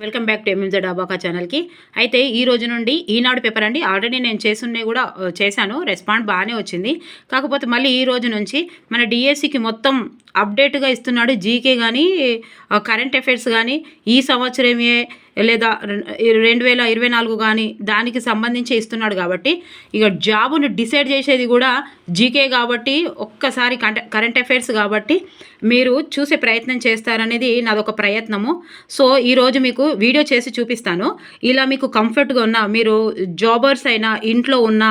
Welcome back to MMZ డాబాకా ఛానల్కి. అయితే ఈ రోజు నుండి ఈనాడు పేపర్ అండి. ఆల్రెడీ నేను చేసున్నవి కూడా చేశాను. రెస్పాండ్ బాగానే వచ్చింది. కాకపోతే మళ్ళీ ఈ రోజు నుంచి మన డిఎస్సికి మొత్తం అప్డేట్గా ఇస్తున్నాడు జీకే కానీ కరెంట్ అఫైర్స్ కానీ ఈ సంవత్సరమే లేదా రెండు వేల ఇరవై నాలుగు కానీ దానికి సంబంధించి ఇస్తున్నాడు కాబట్టి ఇక జాబును డిసైడ్ చేసేది కూడా జీకే కాబట్టి ఒక్కసారి కంట కరెంట్ అఫైర్స్ కాబట్టి మీరు చూసే ప్రయత్నం చేస్తారనేది నాదొక ప్రయత్నము. సో ఈరోజు మీకు వీడియో చేసి చూపిస్తాను. ఇలా మీకు కంఫర్ట్గా ఉన్న మీరు జాబర్స్ అయినా ఇంట్లో ఉన్న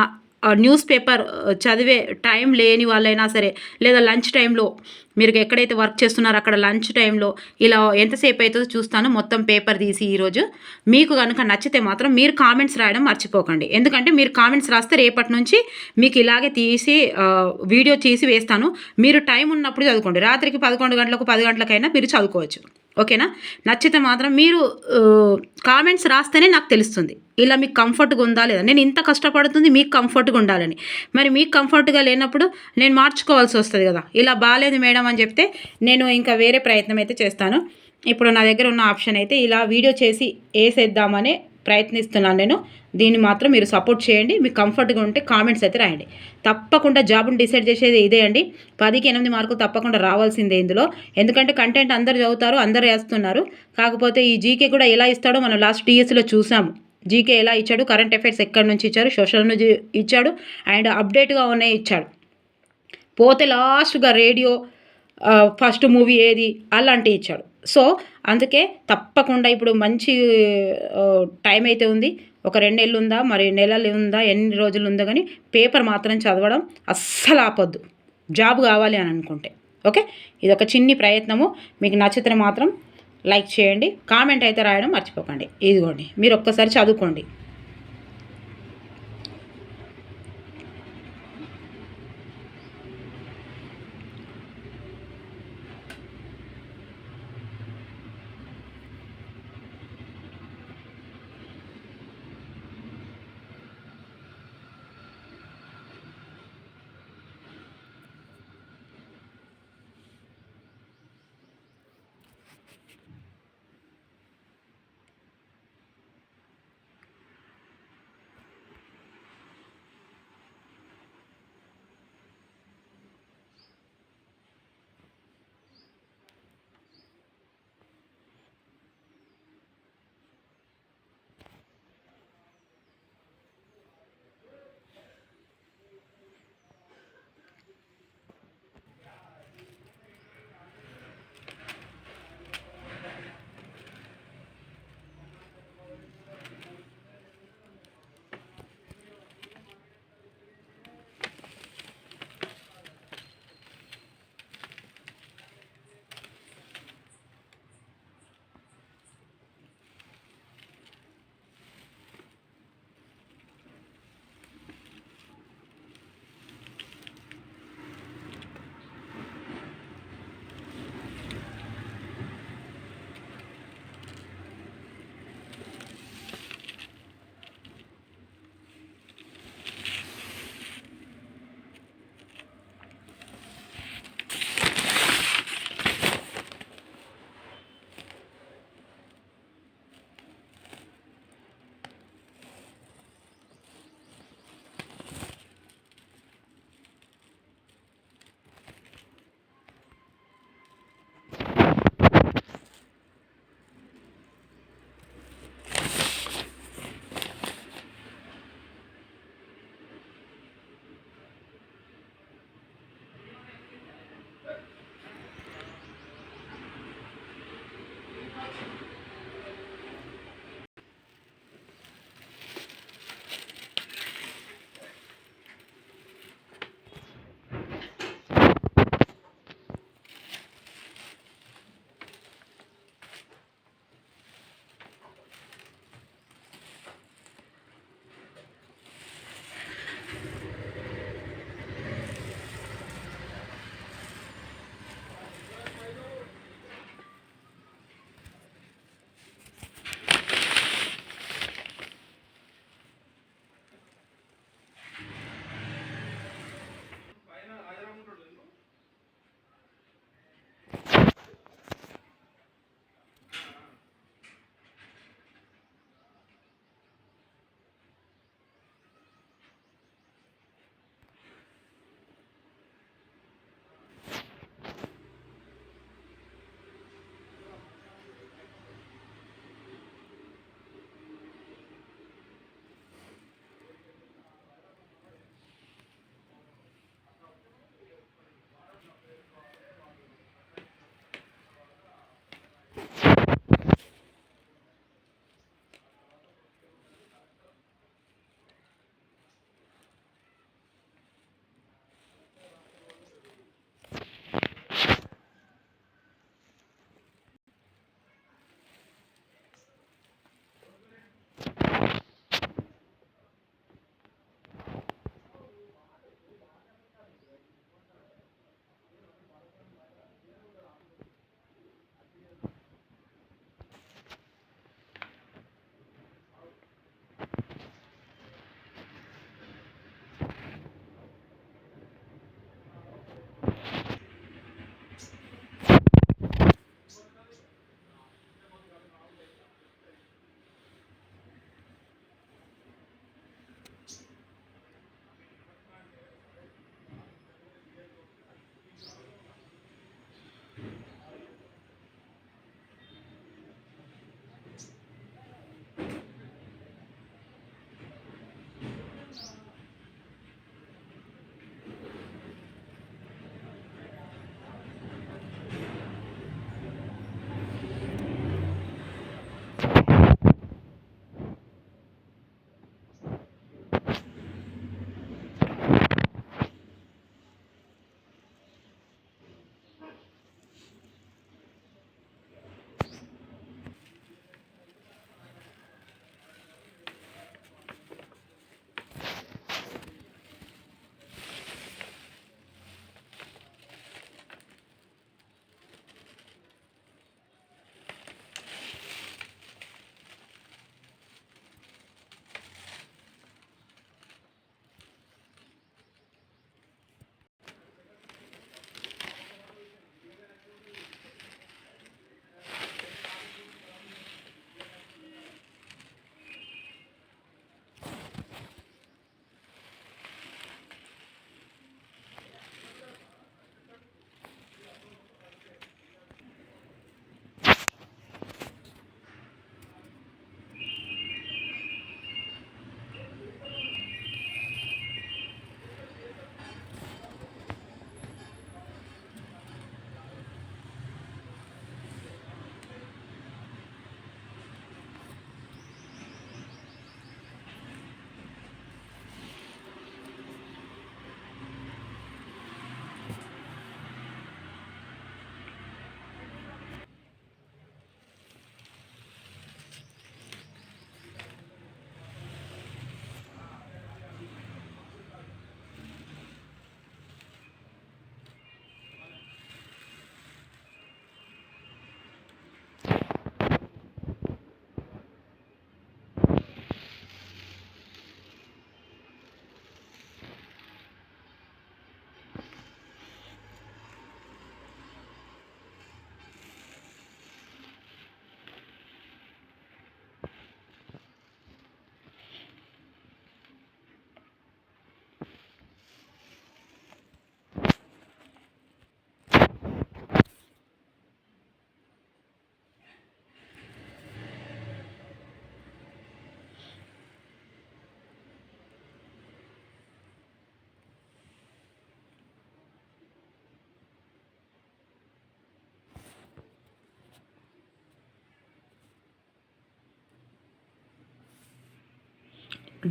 న్యూస్ పేపర్ చదివే టైం లేని వాళ్ళైనా సరే లేదా లంచ్ టైంలో మీరు ఎక్కడైతే వర్క్ చేస్తున్నారో అక్కడ లంచ్ టైంలో ఇలా ఎంతసేపు అవుతుందో చూస్తాను మొత్తం పేపర్ తీసి ఈరోజు. మీకు కనుక నచ్చితే మాత్రం మీరు కామెంట్స్ రాయడం మర్చిపోకండి. ఎందుకంటే మీరు కామెంట్స్ రాస్తే రేపటి నుంచి మీకు ఇలాగే తీసి వీడియో తీసి వేస్తాను. మీరు టైం ఉన్నప్పుడు చదువుకోండి. రాత్రికి పదకొండు గంటలకు పది గంటలకైనా మీరు చదువుకోవచ్చు. ఓకేనా? నచ్చితే మాత్రం మీరు కామెంట్స్ రాస్తేనే నాకు తెలుస్తుంది. ఇలా మీకు కంఫర్ట్గా ఉందా లేదా? నేను ఇంత కష్టపడుతుంది మీకు కంఫర్ట్గా ఉండాలని. మరి మీకు కంఫర్ట్గా లేనప్పుడు నేను మార్చుకోవాల్సి వస్తుంది కదా. ఇలా బాగాలేదు మేడం అని చెప్తే నేను ఇంకా వేరే ప్రయత్నం అయితే చేస్తాను. ఇప్పుడు నా దగ్గర ఉన్న ఆప్షన్ అయితే ఇలా వీడియో చేసి వేసేద్దామనే ప్రయత్నిస్తున్నాను నేను. దీన్ని మాత్రం మీరు సపోర్ట్ చేయండి. మీకు కంఫర్ట్గా ఉంటే కామెంట్స్ అయితే రాయండి. తప్పకుండా జాబ్ని డిసైడ్ చేసేది ఇదే అండి. పదికి ఎనిమిది మార్కులు తప్పకుండా రావాల్సిందే ఇందులో. ఎందుకంటే కంటెంట్ అందరు చదువుతారు అందరు వేస్తున్నారు కాకపోతే ఈ జీకే కూడా ఎలా ఇస్తాడో మనం లాస్ట్ టీఎస్లో చూసాము. జీకే ఎలా ఇచ్చాడు కరెంట్ అఫైర్స్ ఎక్కడి నుంచి ఇచ్చారు సోషల్ నుంచి ఇచ్చాడు అండ్ అప్డేట్గా ఉన్నాయి ఇచ్చాడు. పోతే లాస్ట్గా రేడియో ఫస్ట్ మూవీ ఏది అలాంటివి ఇచ్చాడు. సో అందుకే తప్పకుండా ఇప్పుడు మంచి టైం అయితే ఉంది. ఒక రెండు నెలలు ఉందా మరి నెలలు ఉందా ఎన్ని రోజులు ఉందో కానీ పేపర్ మాత్రం చదవడం అస్సలు ఆపొద్దు. జాబ్ కావాలి అని అనుకుంటే. ఓకే? ఇది ఒక చిన్ని ప్రయత్నము. మీకు నచ్చితే మాత్రం లైక్ చేయండి. కామెంట్ అయితే రాయడం మర్చిపోకండి. ఇదిగోండి. మీరు ఒక్కసారి చదువుకోండి.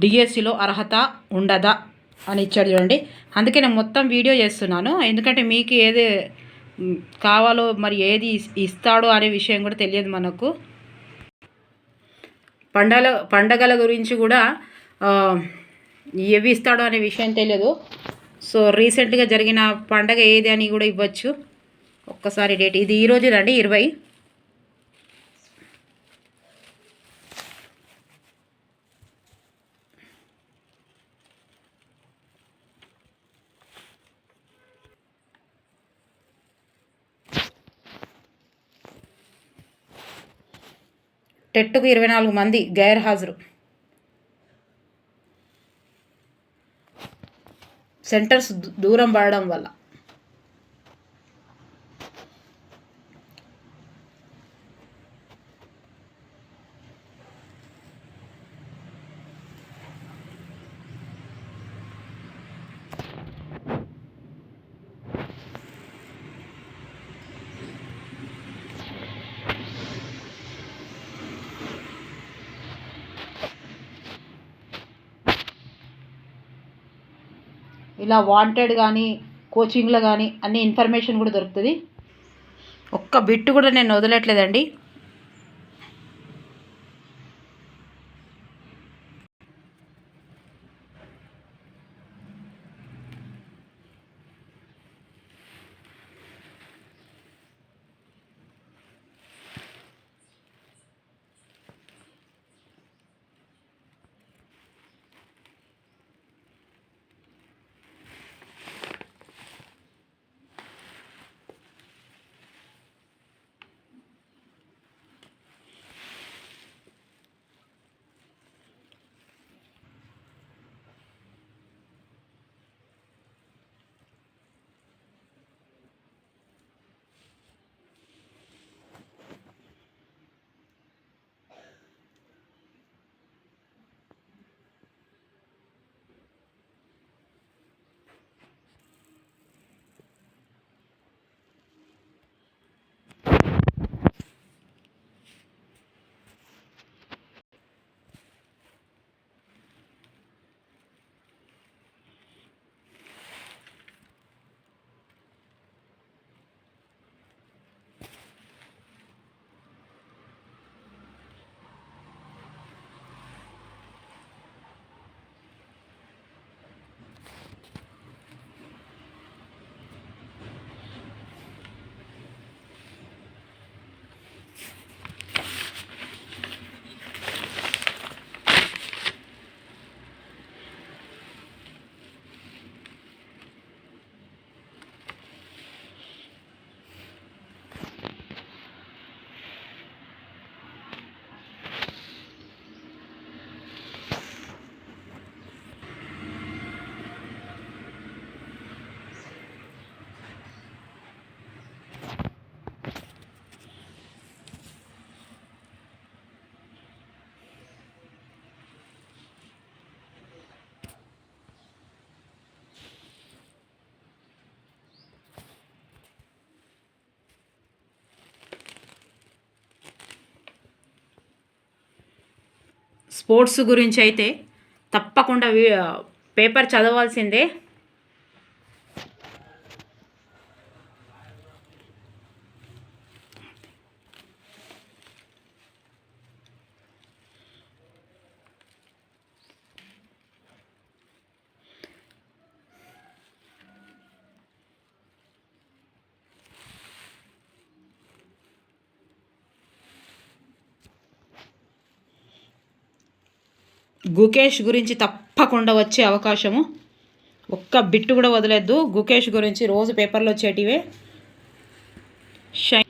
డిఎస్సిలో అర్హత ఉండదా అని ఇచ్చాడు చూడండి. అందుకే నేను మొత్తం వీడియో చేస్తున్నాను. ఎందుకంటే మీకు ఏది కావాలో మరి ఏది ఇస్తాడో అనే విషయం కూడా తెలియదు మనకు. పండగల పండగల గురించి కూడా ఏవి ఇస్తాడో అనే విషయం తెలియదు. సో రీసెంట్గా జరిగిన పండగ ఏది అని కూడా ఇవ్వచ్చు. ఒక్కసారి డేట్ ఇది ఈరోజు రండి ఇరవై. టెట్టుకు ఇరవై నాలుగు మంది గైర్ హాజరు సెంటర్స్ దూ- దూరం పడడం వల్ల. ఇలా వాంటెడ్ కానీ కోచింగ్లో కానీ అన్ని ఇన్ఫర్మేషన్ కూడా దొరుకుతుంది. ఒక్క బిట్టు కూడా నేను వదలట్లేదండి. స్పోర్ట్స్ గురించి అయితే తప్పకుండా పేపర్ చదవాల్సిందే. గుకేష్ గురించి తప్పకుండా వచ్చే అవకాశము. ఒక్క బిట్టు కూడా వదిలేద్దు. గుకేష్ గురించి రోజు పేపర్లో వచ్చేటివే. షై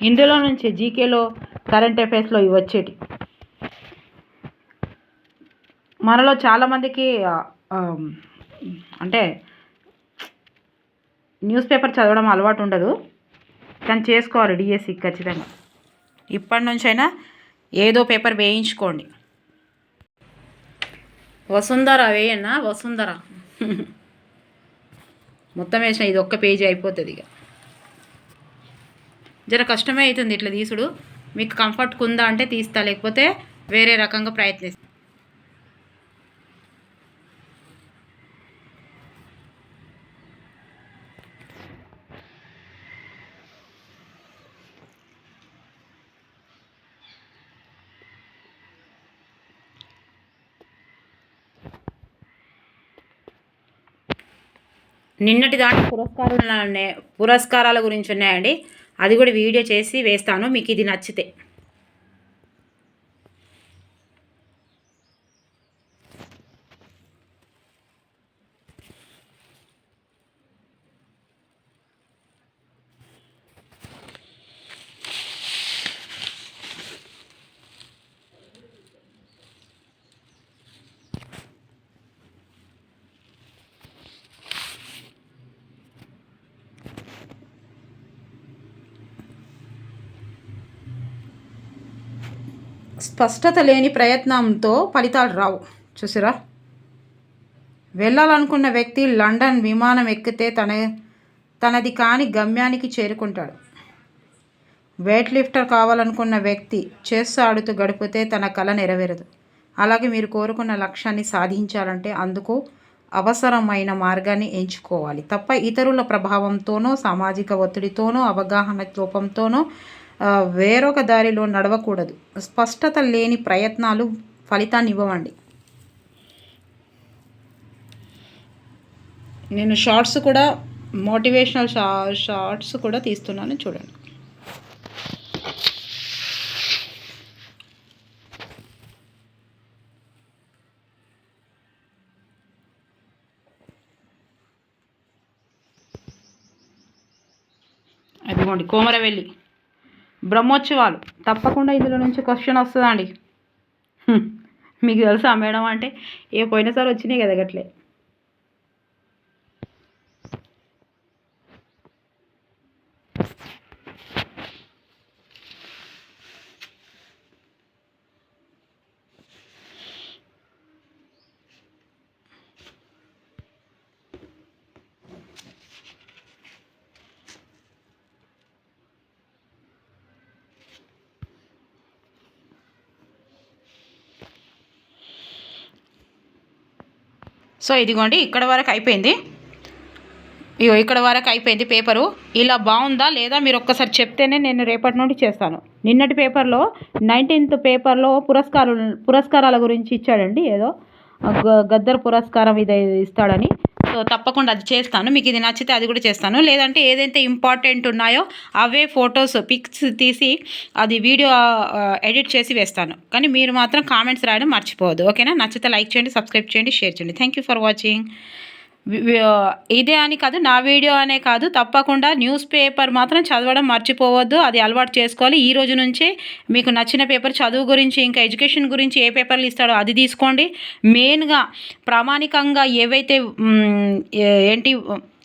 ఇందులో నుంచి జీకేలో కరెంట్ అఫైర్స్లో ఇవి వచ్చేటి. మనలో చాలామందికి అంటే న్యూస్ పేపర్ చదవడం అలవాటు ఉండదు. కానీ చేసుకోవాలి డిఎస్సి ఖచ్చితంగా. ఇప్పటి నుంచైనా ఏదో పేపర్ వేయించుకోండి. వసుంధర వేయన్నా వసుంధర. మొత్తం వేసిన ఇది ఒక్క పేజీ అయిపోతుంది ఇక. జర కష్టమే అవుతుంది ఇట్లా తీసుడు. మీకు కంఫర్ట్ ఉందా అంటే తీస్తా లేకపోతే వేరే రకంగా ప్రయత్నిస్తా. నిన్నటి దాటి పురస్కారాలు ఉన్నాయి పురస్కారాల గురించి ఉన్నాయండి. అది కూడా వీడియో చేసి వేస్తాను మీకు ఇది నచ్చితే. స్పష్టత లేని ప్రయత్నంతో ఫలితాలు రావు. చూసిరా? వెళ్ళాలనుకున్న వ్యక్తి లండన్ విమానం ఎక్కితే తన తనది కాని గమ్యానికి చేరుకుంటాడు. వెయిట్ లిఫ్టర్ కావాలనుకున్న వ్యక్తి చెస్ ఆడుతూ గడిపితే తన కళ నెరవేరదు. అలాగే మీరు కోరుకున్న లక్ష్యాన్ని సాధించాలంటే అందుకు అవసరమైన మార్గాన్ని ఎంచుకోవాలి. తప్ప ఇతరుల ప్రభావంతోనో సామాజిక ఒత్తిడితోనో అవగాహన లోపంతోనో వేరొక దారిలో నడవకూడదు. స్పష్టత లేని ప్రయత్నాలు ఫలితాన్ని ఇవ్వవండి. నేను షార్ట్స్ కూడా మోటివేషనల్ షా షార్ట్స్ కూడా తీస్తున్నాను చూడండి. అదిగోండి కోమరవెల్లి. బ్రహ్మోత్సవాలు. తప్పకుండా ఇందులో నుంచి క్వశ్చన్ వస్తుందండి. మీకు తెలుసా మేడం అంటే ఏ పోయినసారి వచ్చినాయి కదా గట్లే. సో ఇదిగోండి ఇక్కడ వరకు అయిపోయింది. ఇగో ఇక్కడ వరకు అయిపోయింది పేపరు. ఇలా బాగుందా లేదా మీరు ఒక్కసారి చెప్తేనే నేను రేపటి నుండి చేస్తాను. నిన్నటి పేపర్లో నైన్టీన్త్ పేపర్లో పురస్కారాలు పురస్కారాల గురించి ఇచ్చాడండి. ఏదో గద్దర్ పురస్కారం ఇది ఇస్తాడని. సో తప్పకుండా అది చేస్తాను. మీకు ఇది నచ్చితే అది కూడా చేస్తాను. లేదంటే ఏదైతే ఇంపార్టెంట్ ఉన్నాయో అవే ఫొటోస్ పిక్స్ తీసి అది వీడియో ఎడిట్ చేసి వేస్తాను. కానీ మీరు మాత్రం కామెంట్స్ రాయడం మర్చిపోవద్దు. ఓకేనా? నచ్చితే లైక్ చేయండి సబ్స్క్రైబ్ చేయండి షేర్ చేయండి. థ్యాంక్ యూ ఫర్ వాచింగ్ ఇదే అని కాదు నా వీడియో అనే కాదు తప్పకుండా న్యూస్ పేపర్ మాత్రం చదవడం మర్చిపోవద్దు అది అలవాటు చేసుకోవాలి. ఈ రోజు నుంచే మీకు నచ్చిన పేపర్ చదువు గురించి ఇంకా ఎడ్యుకేషన్ గురించి ఏ పేపర్లు ఇస్తాడో అది తీసుకోండి. మెయిన్గా ప్రామాణికంగా ఏవైతే ఏంటి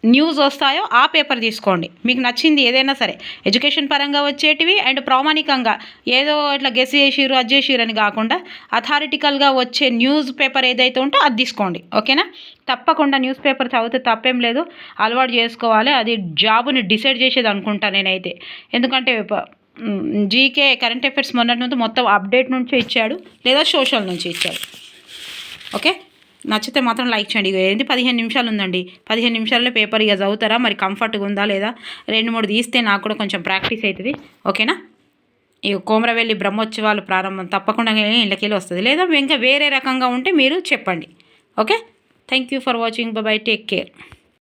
న్యూస్ వస్తాయో ఆ పేపర్ తీసుకోండి. మీకు నచ్చింది ఏదైనా సరే. ఎడ్యుకేషన్ పరంగా వచ్చేటివి అండ్ ప్రామాణికంగా ఏదో ఇట్లా గెస్ చేసిరు అది చేసిరు అని కాకుండా అథారిటికల్గా వచ్చే న్యూస్ పేపర్ ఏదైతే ఉంటో అది తీసుకోండి. ఓకేనా? తప్పకుండా న్యూస్ పేపర్ చదివితే తప్పేం లేదు. అలవాటు చేసుకోవాలి. అది జాబుని డిసైడ్ చేసేది అనుకుంటా నేనైతే. ఎందుకంటే జీకే కరెంట్ అఫైర్స్ మొన్నటి నుంచి మొత్తం అప్డేట్ నుంచి ఇచ్చాడు. లేదా సోషల్ నుంచి ఇచ్చాడు. ఓకే? నచ్చితే మాత్రం లైక్ చేయండి. ఏంటి పదిహేను నిమిషాలు ఉందండి. పదిహేను నిమిషాల్లో పేపర్ ఇక చదువుతారా? మరి కంఫర్ట్గా ఉందా లేదా? రెండు మూడు తీస్తే నాకు కూడా కొంచెం ప్రాక్టీస్ అవుతుంది ఓకేనా? ఇక కోమరవెల్లి బ్రహ్మోత్సవాలు ప్రారంభం తప్పకుండా ఇళ్ళకెళ్ళి వస్తుంది. లేదా ఇంకా వేరే రకంగా ఉంటే మీరు చెప్పండి. Okay? Thank you for watching bye take care